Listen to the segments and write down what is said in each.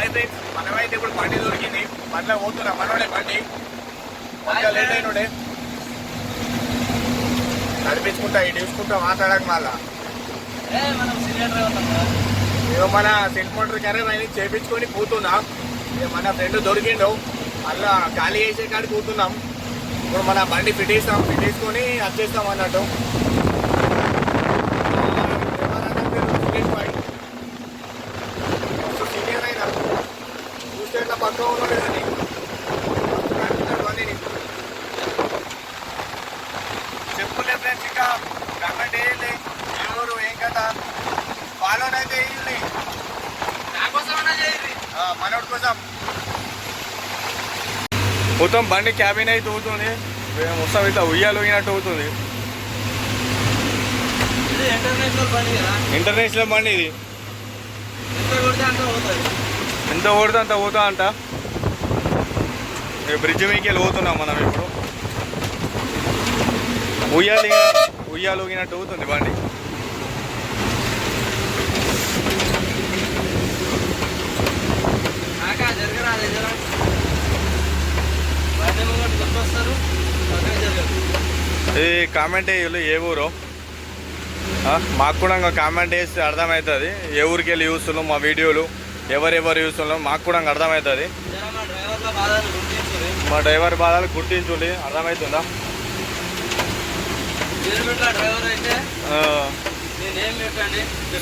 అయితే మనమైతే ఇప్పుడు బండి దొరికింది. బండిలో పోతున్నాం. మనోడే బండి. కొంచెం లేట్ అయినోడే. నడిపించుకుంటా ఇటు చూసుకుంటా మాట్లాడక మళ్ళా. మనం సెల్ మోటార్ ఖరాబ్ అయింది చేపించుకొని పోతున్నాం. ఇక మన ఫ్రెండ్ దొరికిండు. మళ్ళా ఖాళీ చేసే కాడికి కూతున్నాం ఇప్పుడు మన బండి ఫిటేస్తాం ఫిటేసుకొని వచ్చేస్తాం అన్నట్టు సీనియర్ అయినా చూస్తే ఇట్లా పక్క ఉన్నాడు కానీ చెప్పులే ఫ్రెండ్స్ ఇంకా గవర్నమెంట్ వేయలే ఎవరు ఏం కదా ఫాలోనైతే వేయండి నాకోసమన్నా చేయరు మనోడి కోసం. మొత్తం బండి క్యాబిన్ అయితే అవుతుంది మొత్తం ఇట్లా ఉయ్యాలు ఊగినట్టు అవుతుంది ఇంటర్నేషనల్ బండి ఇది. ఎంత ఓడితే అంత పోతా అంట. బ్రిడ్జ్ మీదకి వెళ్ళి పోతున్నాం మనం ఇప్పుడు. ఉయ్యాలు ఉయ్యాలు ఊగినట్టు అవుతుంది బండి. కాకా ఈ ఇది కామెంట్ వేయాలి ఏ ఊరు? మాకు కూడా ఇంకా కామెంట్ వేస్తే అర్థమవుతుంది. ఏ ఊరికి వెళ్ళి చూస్తున్నాం మా వీడియోలు ఎవరెవరు చూస్తున్నాం మాకు కూడా ఇంకా అర్థమవుతుంది. మా డ్రైవర్ బాధలు గుర్తించుండి. అర్థమవుతుందా?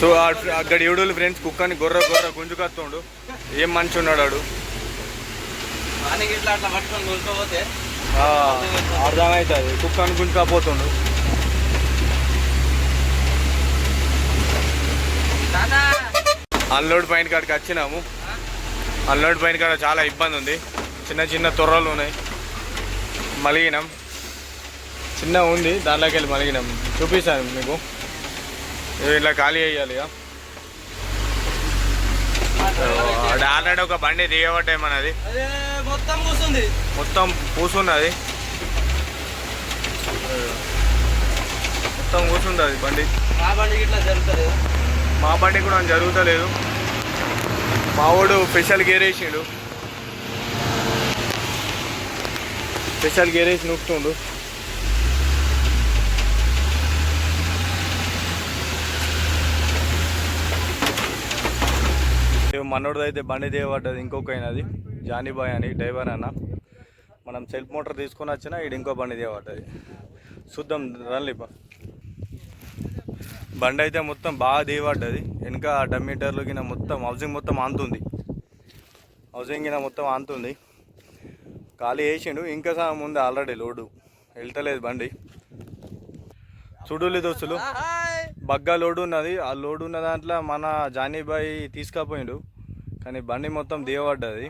సో అక్కడ ఏడుగులు ఫ్రెండ్స్ కుక్కని గొర్ర గొర్ర గుంజుకొస్తుండు. ఏం మంచి ఉన్నాడు వానికి ఇట్లా అట్లా పట్టుకొని కొనుక్కోపోతే అర్థమవుతుంది కుక్కని గుంజుకపోతుండు తాతా అన్లోడ్ పైన కాడికి వచ్చినాము. అన్లోడ్ పైన కాడ చాలా ఇబ్బంది ఉంది. చిన్న చిన్న తొర్రలు ఉన్నాయి. మలిగినాం. చిన్న ఉంది. దాంట్లోకి వెళ్ళి మలిగినాం. చూపిస్తాను మీకు. ఇవి ఇలా ఖాళీ అయ్యాలి ఇక ఆల్రెడీ ఒక బండి దిగబట్టే మనది మొత్తం కూర్చుంది. మొత్తం మొత్తం కూర్చుంటుంది బండి. మా బండికి ఇట్లా జరుగుతుంది మా బండి కూడా జరుగుతలేదు. మా వాడు స్పెషల్ గేర్ వేసిండు. స్పెషల్ గేర్ వేసి నొక్కుతుండు మనోడిది అయితే బండి దేవడ్డది ఇంకొక అయినది జానీబాయ్ అని డ్రైవర్ అన్న. మనం సెల్ఫ్ మోటార్ తీసుకొని వచ్చినా ఈడు ఇంకో బండి దేవడ్డది చూద్దాం రన్లిపా బండి అయితే మొత్తం బాగా దిగబడ్డది వెనక డమ్మీటర్లు కింద మొత్తం హౌసింగ్ మొత్తం ఆంతుంది హౌసింగ్ కింద మొత్తం ఆంతుంది ఖాళీ వేసిండు ఇంకా సగం ఉంది ఆల్రెడీ లోడు. వెళ్తలేదు బండి. చూడులే దోస్తులు. బగ్గా లోడు ఉన్నది. ఆ లోడు ఉన్న దాంట్లో మన జానీబాయ్ తీసుకపోయిండు. కానీ బండి మొత్తం దిగబడ్డది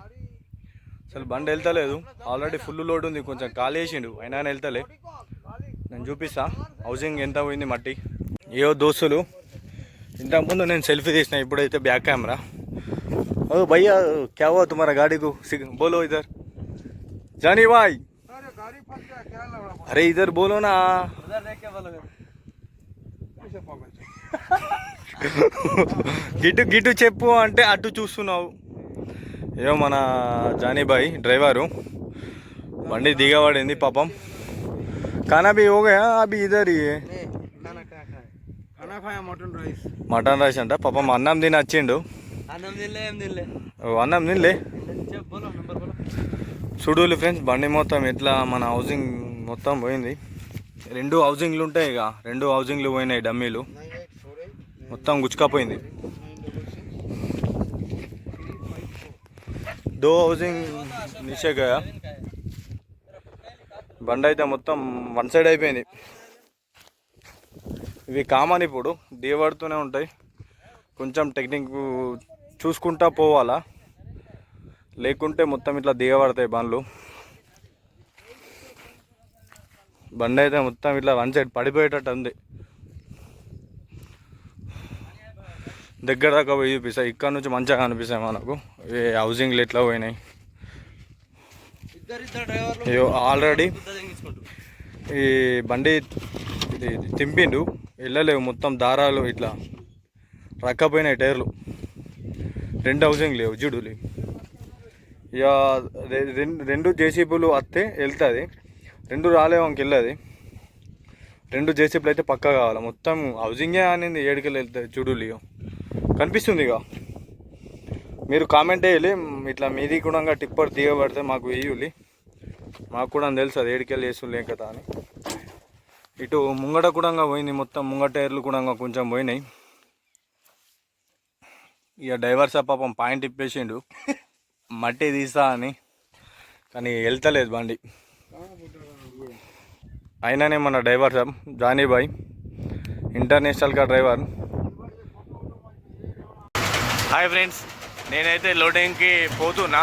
అసలు బండి వెళ్తలేదు ఆల్రెడీ ఫుల్ లోడ్ ఉంది కొంచెం ఖాళీ వేసిండు అయినా వెళ్తలే నేను చూపిస్తా హౌసింగ్ ఎంత పోయింది మట్టి ఏవో దోస్తులు ఇంతకుముందు నేను సెల్ఫీ తీసిన ఇప్పుడైతే బ్యాక్ కెమెరా ఓ భయ్యా క్యా हुआ तुम्हारा गाड़ी को सिग- बोलो इधर जानी भाई अरे इधर बोलो ना उधर देख के बोलोगे గిట్టు గిట్టు చెప్పు అంటే అటు చూస్తున్నావు. ఏమో మన జానీ బాయ్ డ్రైవరు. బండి దిగబడింది పాపం. కానీ అవి ఓగా అవి ఇదరి మటన్ రైస్. అంట పాపం అన్నం తిని వచ్చిండు. అన్నం తినలే చూడూలు ఫ్రెండ్స్ బండి మొత్తం ఎట్లా మన హౌసింగ్ మొత్తం పోయింది. రెండు హౌసింగ్లు ఉంటాయి ఇక రెండు హౌసింగ్లు పోయినాయి డమ్మీలు. మొత్తం గుచ్చుకపోయింది. దో హౌసింగ్ నిషేక్ గయా బండి అయితే మొత్తం వన్ సైడ్ అయిపోయింది. ఇవి కామన్ ఇప్పుడు దిగబడుతూనే ఉంటాయి. కొంచెం టెక్నిక్ చూసుకుంటా పోవాలా? లేకుంటే మొత్తం ఇట్లా దిగబడతాయి బండ్లు. బండి అయితే మొత్తం ఇట్లా వన్ సైడ్ పడిపోయేటట్టు ఉంది. దగ్గర దాకా పోయి చూపిస్తాయి ఇక్కడ నుంచి మంచిగా కనిపిస్తాయి మనకు. ఈ హౌసింగ్లు ఎట్లా పోయినాయి? అయ్యో ఆల్రెడీ ఈ బండి ఇది తింపిండు. వెళ్ళలేవు మొత్తం దారాలు ఇట్లా రక్కపోయినాయి టైర్లు. రెండు హౌసింగ్ లేవు జుడులు ఇక రె- రెండు రెండు జేసీబీలు వస్తే వెళ్తుంది. రెండు రాలేవు వెళ్ళదు. రెండు జేసీబీలు అయితే పక్కా కావాలి? మొత్తం హౌసింగే అనింది ఏడుకెళ్ళి వెళ్తుంది జుడులు ఇక కనిపిస్తుంది ఇక. మీరు కామెంట్ వేయాలి ఇట్లా మీది కూడా టిప్పర్ తీయబడితే మాకు వేయాలి. మాకు కూడా తెలుసు అది ఏడికెళ్ళి వేస్తుంది కదా అని. ఇటు ముంగట కూడా పోయింది మొత్తం ముంగట టైర్లు కూడా కొంచెం పోయినాయి. ఇక డ్రైవర్ సార్ పాపం పాయింట్ ఇప్పేసిండు మట్టి తీస్తా అని. కానీ వెళ్తలేదు బండి. అయినానే మన డ్రైవర్ సాబ్ జానీ బాయ్. ఇంటర్నేషనల్గా డ్రైవర్. హాయ్ ఫ్రెండ్స్ నేనైతే లోడింగ్కి పోతున్నా.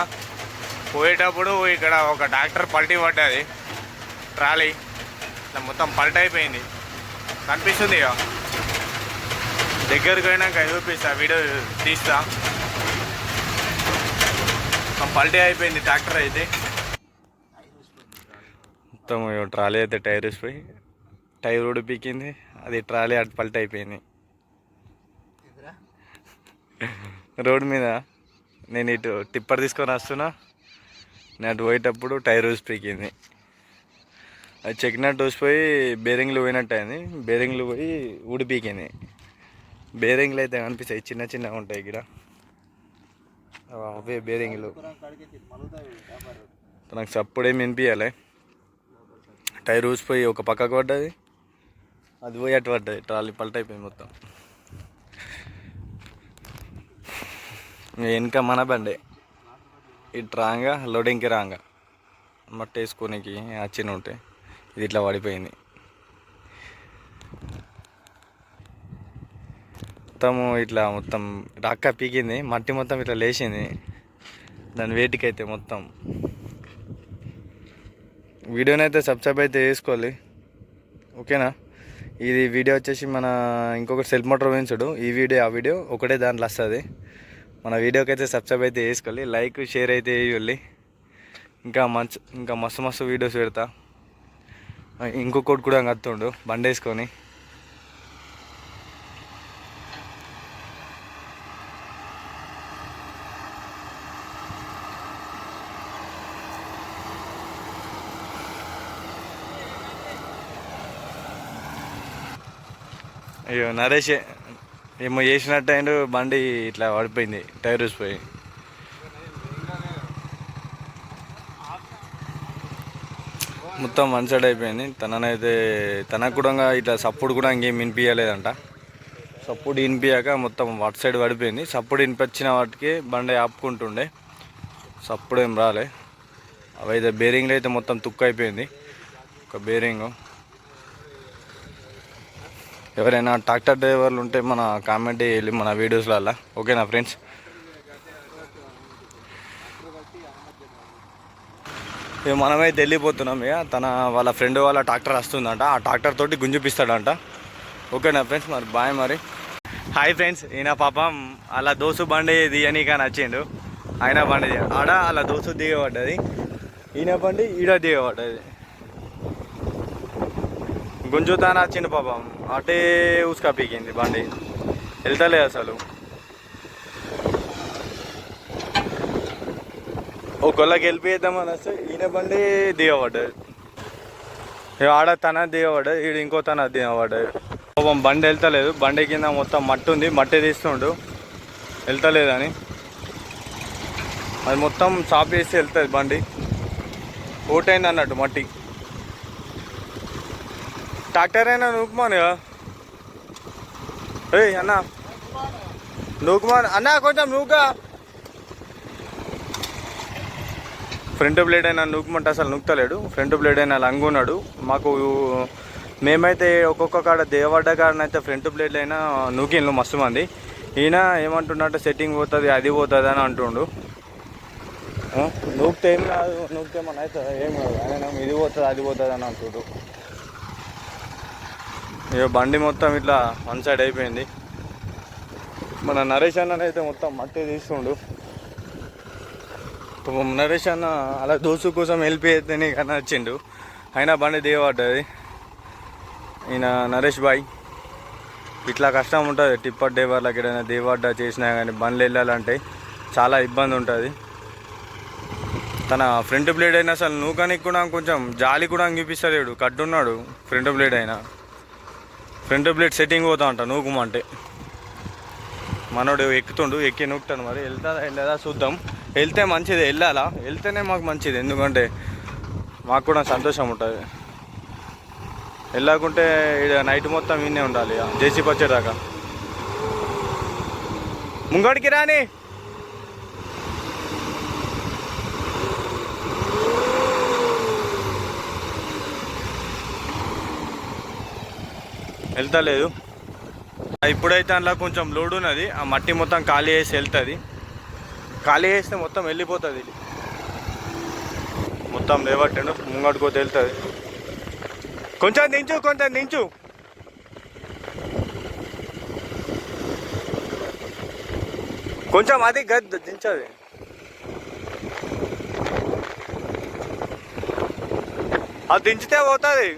పోయేటప్పుడు ఇక్కడ ఒక డాక్టర్ పల్టీ పడ్డది. ట్రాలీ. ఇట్లా మొత్తం పల్ట్ అయిపోయింది. కనిపిస్తుంది ఇక దగ్గరికి పోయినాక చూపిస్తా వీడియో తీస్తా. మొత్తం పల్టీ అయిపోయింది ట్రాక్టర్ అయితే. మొత్తం ట్రాలీ అయితే టైర్ వేసిపోయి టైర్ కూడా పీకింది. అది ట్రాలీ అటు పల్టీ అయిపోయింది. రోడ్డు మీద నేను ఇటు టిప్పర్ తీసుకొని వస్తున్నా. నేను అటు పోయేటప్పుడు టైర్ వేసి పీకింది. అది చెక్కినట్టు ఊసిపోయి బేరింగ్లు పోయినట్టు అయింది బేరింగ్లు పోయి ఊడి పీకింది. బేరింగ్లు అయితే కనిపిస్తాయి. చిన్న చిన్నగా ఉంటాయి ఇక్కడ. అవే బేరింగ్లు. నాకు సప్పుడేం వినిపించాలి టైర్ ఊసిపోయి ఒక పక్కకు పడ్డది. అది పోయి అటు పడ్డది. ట్రాలీ పల్టైపోయింది మొత్తం. వెనక మన బండే. ఇటు రాగా లోడింగ్కి రాగా. మట్టి వేసుకోనికి వచ్చిన ఉంటే ఇది ఇట్లా పడిపోయింది. మొత్తము ఇట్లా మొత్తం రక్క పీకింది మట్టి మొత్తం ఇట్లా లేచింది. దాని వేటికైతే మొత్తం. వీడియోని అయితే సబ్స్క్రైబ్ అయితే చేసుకోవాలి. ఓకేనా? ఇది వీడియో వచ్చేసి మన ఇంకొకటి సెల్ఫ్ మోటార్ వేయించడు ఈ వీడియో ఆ వీడియో ఒకటే దాంట్లో వస్తుంది. మన వీడియోకి అయితే సబ్స్క్రైబ్ అయితే చేసుకోవాలి లైక్ షేర్ అయితే వేయాలి ఇంకా మంచి ఇంకా మస్తు మస్తు వీడియోస్ పెడతా. ఇంకొకటి కూడా కత్తుండు బండి వేసుకొని. అయ్యో నరేష్ ఏమో చేసినట్టు అయిండు బండి ఇట్లా పడిపోయింది టైర్ వేసిపోయి మొత్తం వన్ సైడ్ అయిపోయింది. తననైతే తనకు కూడా ఇట్లా సప్పుడు కూడా ఇంకేం వినిపించలేదంట సప్పుడు వినిపించాక మొత్తం అటు సైడ్ పడిపోయింది. సప్పుడు వినిపించిన వాటికి బండి ఆపుకుంటుండే. సప్పుడు ఏం రాలే. అవైతే బేరింగ్లు అయితే మొత్తం తుక్కు అయిపోయింది. ఒక బేరింగ్. ఎవరైనా ట్రాక్టర్ డ్రైవర్లు ఉంటే మన కామెంట్ వెళ్ళి మన వీడియోస్లలో ఓకేనా ఫ్రెండ్స్? ఇక మనమైతే వెళ్ళిపోతున్నాం ఇక. తన వాళ్ళ ఫ్రెండ్ వాళ్ళ ట్రాక్టర్ వస్తుందంట. ఆ ట్రాక్టర్ తోటి గుంజుపిస్తాడంట ఓకేనా ఫ్రెండ్స్? మరి బాయ్ మరి. హాయ్ ఫ్రెండ్స్ ఈయన పాపం అలా దోసు బండి దిగనీ కానీ వచ్చిండు ఆయన బండి ఆడ అలా దోసు దిగబడ్డది. ఈయన బండి ఈడ దిగబడ్డది. గుంజుతా నచ్చిండు పాపం. అటే ఉసుక పీకింది బండి. వెళ్తలే అసలు. ఓ గొల్లకి వెళ్ళిపోయేద్దామని వస్తే ఈయన బండి దిగబడ్డది. ఆడ తన దిగబడ్డది ఈడు ఇంకో తన దిగబడ్డది. పాపం బండి వెళ్తలేదు బండి కింద మొత్తం మట్టి ఉంది మట్టి తీస్తుండు. వెళ్తలేదని. అది మొత్తం చాప్ చేసి వెళ్తుంది బండి. ఓటైంది అన్నట్టు మట్టి. ట్రాక్టర్ అయినా నూకుమాను కదా ఏయ్ అన్న. నూకుమాన్. అన్న కొంచెం నూకా. ఫ్రంట్ బ్లేడ్ అయినా నూకమంటే అసలు నూకుతలేడు. ఫ్రంట్ బ్లేడ్ అయినా లంగున్నాడు. మాకు మేమైతే ఒక్కొక్క కాడ దేవడ్డ కాడనైతే ఫ్రంట్ బ్లేడ్ అయినా నూకిన్లు మస్తు మంది. ఈయన ఏమంటున్నట్టు సెట్టింగ్ పోతుంది అది పోతుంది అని అంటుండు. నూకితే ఏం కాదు నూకితే మన అయితే ఏం కాదు. ఆయన ఇది పోతుంది అది పోతుంది అని అంటుండు. ఇక బండి మొత్తం ఇట్లా వన్ సైడ్ అయిపోయింది. మన నరేష్ అన్న అయితే మొత్తం మట్టి తీస్తుండు. నరేష్ అన్న అలా దోసు కోసం వెళ్ళిపోయేదని కానీ వచ్చిండు అయినా బండి దిగబడ్డది. ఈయన నరేష్ బాయ్ ఇట్లా కష్టం ఉంటుంది. టిప్పర్ డ్రైవర్లకి ఏదైనా దిగబడ్డా చేసినా కానీ బండ్లు వెళ్ళాలంటే చాలా ఇబ్బంది ఉంటుంది. తన ఫ్రంట్ బ్లేడ్ అయినా అసలు నూకానికి కూడా కొంచెం జాలి కూడా చూపిస్తలేడు కట్టున్నాడు ఫ్రంట్ బ్లేడ్ అయినా. ఫ్రంట్ బ్లేడ్ సెట్టింగ్ పోతా అంట నూకుమంటే. మనోడు ఎక్కుతుండు ఎక్కి నూకుతాను మరి. వెళ్తాదా వెళ్ళదా చూద్దాం. వెళ్తే మంచిది వెళ్ళాలా? వెళ్తేనే మాకు మంచిది ఎందుకంటే మాకు కూడా సంతోషం ఉంటుంది. వెళ్ళకుంటే నైట్ మొత్తం విన్నే ఉండాలి జేసీ పచ్చేదాకా ముంగడికి రాని. వెళ్తలేదు ఇప్పుడైతే అందులో కొంచెం లోడ్ ఉన్నది. ఆ మట్టి మొత్తం ఖాళీ చేసి వెళ్తుంది. ఖాళీ చేస్తే మొత్తం వెళ్ళిపోతుంది. మొత్తం లేవట్టండు ముంగడికి వెళ్తుంది. కొంచెం దించు కొంచెం దించు. కొంచెం అది గద్దు దించది. అది దించితే పోతుంది.